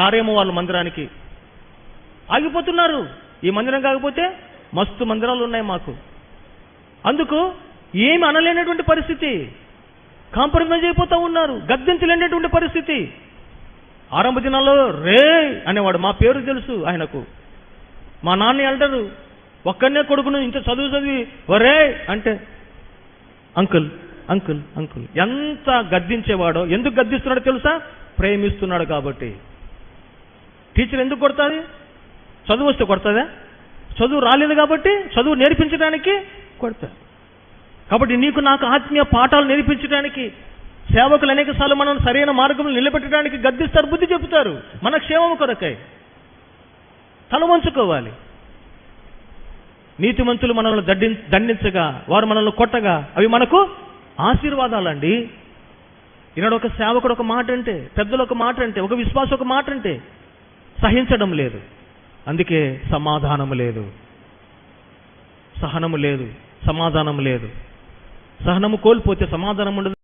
ఆరేమో వాళ్ళ మందిరానికి. ఆగిపోతున్నారు. ఈ మందిరం కాకపోతే మస్తు మందిరాలు ఉన్నాయి మాకు. అందుకు ఏమి అనలేనటువంటి పరిస్థితి. కాంప్రమైజ్ అయిపోతూ ఉన్నారు. గద్దించలేనటువంటి పరిస్థితి. ఆరంభ దినాల్లో రే అనేవాడు. మా పేరు తెలుసు ఆయనకు. మా నాన్న ఎల్డరు ఒక్కనే కొడుకును ఇంత చదువు చదివి ఒరే అంటే అంకుల్ అంకుల్ అంకుల్ ఎంత గద్దించేవాడో ఎందుకు గద్దిస్తున్నాడో తెలుసా? ప్రేమిస్తున్నాడు కాబట్టి. టీచర్ ఎందుకు కొడుతుంది? చదువు వస్తే కొడుతుందా? చదువు రాలేదు కాబట్టి చదువు నేర్పించడానికి కొడతా కాబట్టి నీకు నాకు ఆత్మీయ పాఠాలు నేర్పించడానికి సేవకులు అనేక సార్లు మనం సరైన మార్గంలో నిలబెట్టడానికి గద్దిస్తారు బుద్ధి చెబుతారు. మన క్షేమం కొరకై తల వంచుకోవాలి. నీతిమంతులు మనల్ని దండి దండించగా వారు మనల్ని కొట్టగా అవి మనకు ఆశీర్వాదాలండి. ఈనాడు ఒక సేవకుడు ఒక మాట అంటే పెద్దలు ఒక మాట అంటే ఒక విశ్వాసం ఒక మాట అంటే సహించడం లేదు. అందుకే సమాధానము లేదు. సహనము లేదు. సమాధానం లేదు. సహనము కోల్పోతే సమాధానం ఉండదు.